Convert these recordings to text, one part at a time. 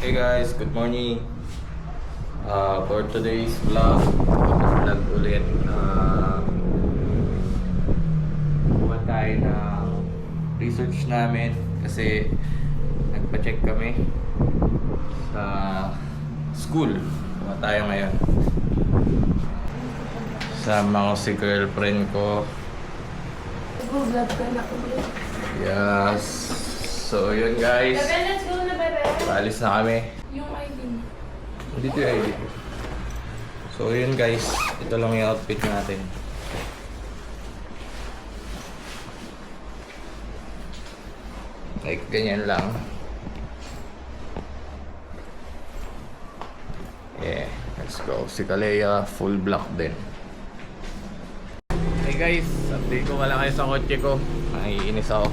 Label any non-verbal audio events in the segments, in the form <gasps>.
Hey guys, good morning. Uh, for today's vlog, vlog ulit. Uh, buwan tayo ng research namin kasi nagpa-check kami sa school. Buwan tayo ngayon. Sama ko si girlfriend ko. Na. Yes. So yun guys. Go na, kami. Yung ID mo. Dito yung ID ko. So yun guys, ito lang yung outfit natin. Like ganyan lang. Yeah, let's go. Si Kalea, full black din. Hey guys, update ko wala kayo sa kotse ko. Naiinis ako.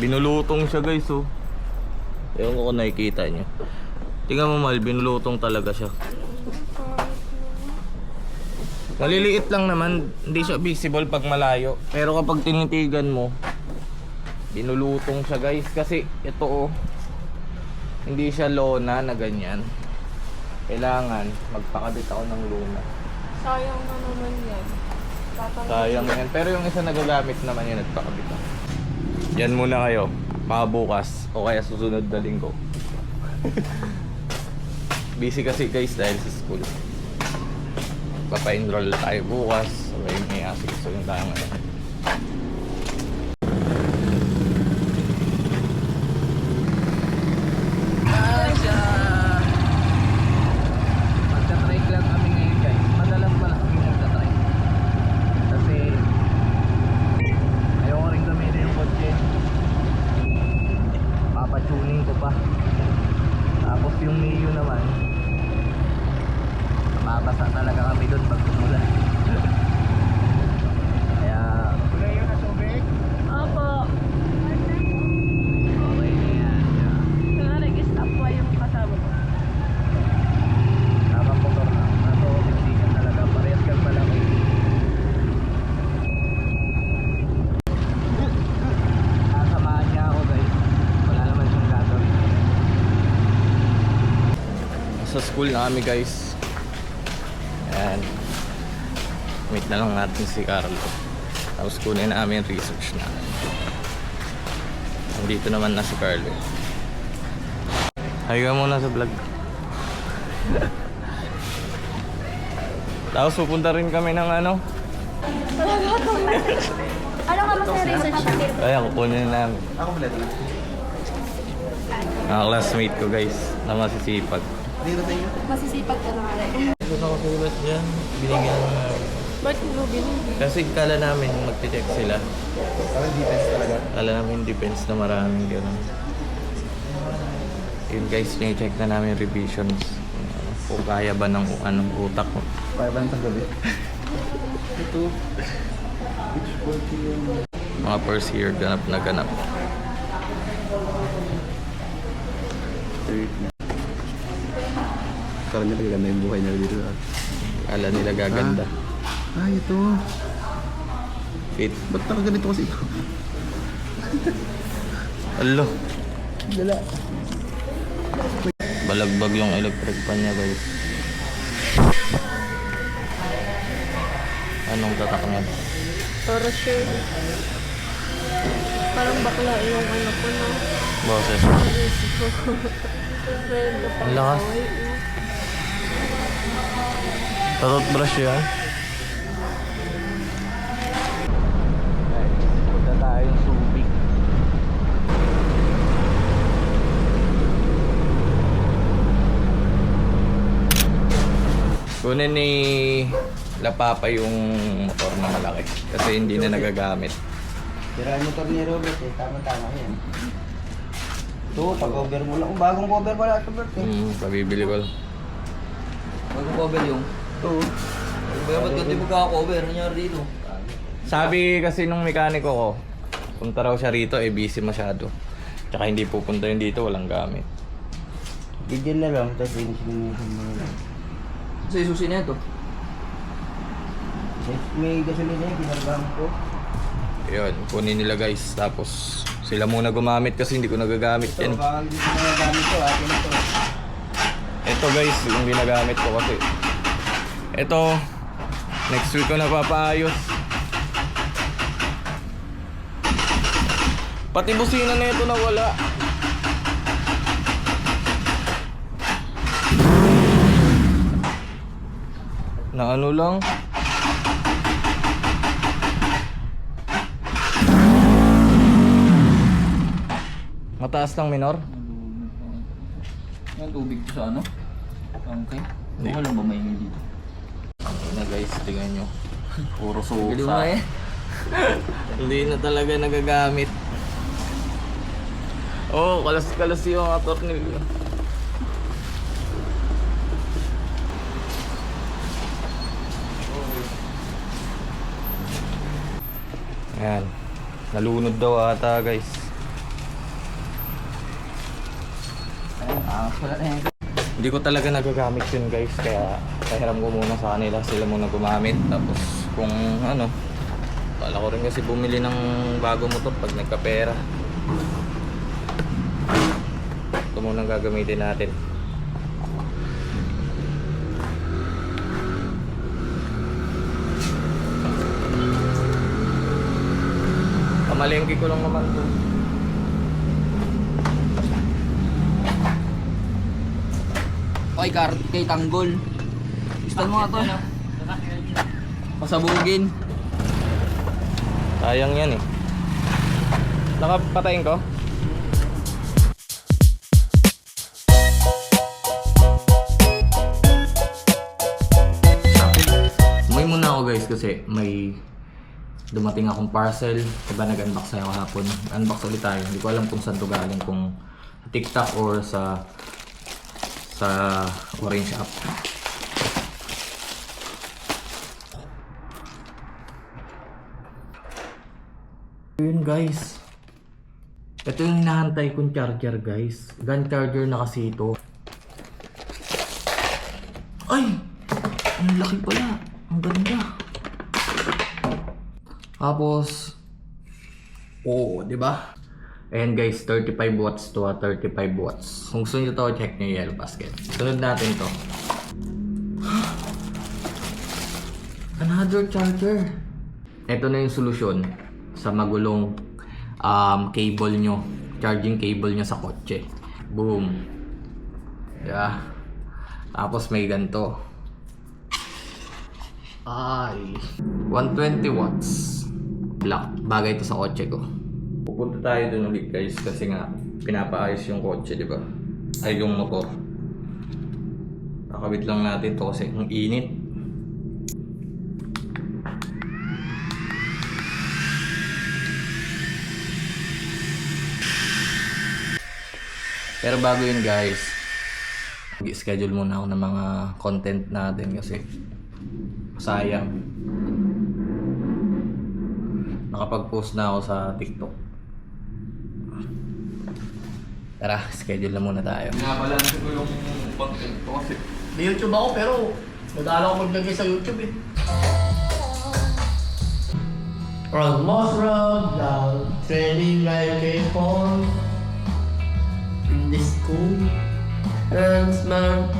Binulutong siya guys oh. Ewan ko kung nakikita nyo. Tingnan mo mal, binulutong talaga siya. Maliliit lang naman, hindi siya visible pag malayo. Pero kapag tinitigan mo, binulutong siya guys. Kasi ito oh, hindi siya lona na ganyan. Kailangan magpakabit ako ng luna. Sayang na naman yan. Tatanggalin. Sayang yan. Pero yung isa nagagamit naman yan, nagpakabit ako. Yan muna kayo. Mga bukas o kaya susunod na linggo. Busy kasi guys dahil sa school. Papa-enroll tayo bukas. Sabay may asikso yung tayo ngayon. Asya! Magta-try lang kami ngayon guys. Madalang pala kami magta-try. Kasi ayoko rin gamitin yung kotse. Papatuning ko pa. Tapos yung Mio naman, mabasa talaga kami doon pag tumulan. Kaya, Opo. okay na yan. Nga, nag-stop pa yung kasama ko. Tamang motor na. Nato, hindi ka talaga. Parehas kang malaki. Sasamahan niya ako guys. Wala naman siyang gagawin. Sa school na kami guys. Ayan. Meet na lang natin si Carlo. Tapos kunin namin yung research na. Nandito naman na si Carlo. Hay ka muna sa vlog. <laughs> Tapos pupunta rin kami ng ano. Ano ka mas research Kaya kukunin na namin. Ako pala dito. Mga classmate ko guys na masisipag. Dito sa inyo. Masisipag ka na nga rin. Ito na kasulat dyan. Binigyan na Ba't mo binigyan? Kasi kala namin magte-check sila. Parang defense talaga. Kala namin defense na maraming gano'n. Yun guys, check na namin revisions. Kung kaya ba ng anong utak ko. Kaya ba ng gabi? Ito. Mga first year ganap na ganap. 30. Parang nila ganda yung buhay nila dito. ah. Kala nila gaganda. Ah, ito. Fit. Ba't nakaganito kasi ito? <laughs> Alo. Dala. Balagbag yung electric pan niya guys. Anong tatak niya? Para sure. Parang bakla yung ano ko na. Na Ang lakas. Tatot brush yan. Punta tayo Subic. Kunin ni Lapapa yung motor na malaki kasi hindi na nagagamit. Tira yung motor ni Robert eh. Tama-tama yan. Ito, pag-cover mo lang. Bagong cover pala ito, Bert eh. Hmm, pabibili ko. Bago cover yung. Ito. Kaya ba't ganti magkaka-cover? Nangyari dito. Sabi kasi nung mekaniko ko, punta raw siya rito, eh busy masyado. Tsaka hindi pupunta yun dito, walang gamit. Bigyan na lang. Tapos finish mo yung mga... Sa isusi na ito. May gasolina yung ginagawa ko. Yun, kunin nila guys. Tapos sila muna gumamit kasi hindi ko nagagamit Ito, yan. baka hindi ko nagagamit to. Atin ito. ito guys, yung ginagamit ko kasi. Ito, next week ko na papaayos. Pati busina na ito nawala. Na ano lang? Mataas lang minor? Yung tubig ko sa ano? Okay. Hindi. Ano ba may dito? Ano na guys, tingnan nyo. Puro Hindi mo susa. eh. <laughs> Hindi na talaga nagagamit. Oh, kalas-kalas yung mga tornilyo. Ayan. Nalunod daw ata guys. Yan. Hindi ko talaga nagagamit yun guys. Kaya pahiram ko muna sa kanila. Sila muna gumamit. Tapos kung ano wala ko rin kasi bumili ng bago motor pag nagkapera. Ito muna gagamitin natin. Pamalengke ko lang naman to Okay, kar kay Tanggol. Gusto mo nga to? Pasabugin. Sayang yan eh. Nakapatayin ko? May muna ako guys kasi may dumating akong parcel. Diba nag-unbox tayo kahapon. Unbox ulit tayo. Hindi ko alam kung saan to galing. Kung sa TikTok or sa sa Orange app. Yun guys. Ito yung hinahantay kong charger guys. Gun charger na kasi ito. Ay! Ang laki pala. Ang ganda. Tapos, oo, di ba? Ayan guys, 35 watts to ah, 35 watts. Kung gusto nyo to, check nyo yung yellow basket. Sunod natin to. <gasps> Another charger. Ito na yung solusyon sa magulong um, cable nyo. Charging cable nyo sa kotse. Boom. Yeah. Tapos may ganito. Ay. 120 watts. Black. Bagay ito sa kotse ko. Pupunta tayo dun ulit guys kasi nga pinapaayos yung kotse, di ba? Ay yung motor. Nakabit lang natin to kasi ang init. Pero bago yun guys, mag-schedule muna ako ng mga content natin kasi sayang. Nakapag-post na ako sa TikTok. Tara, schedule na muna tayo. Binabalansin ko yung content ko kasi May YouTube ako pero madala ako maglagay sa YouTube eh. Almost round down, training like a phone in the school. And smart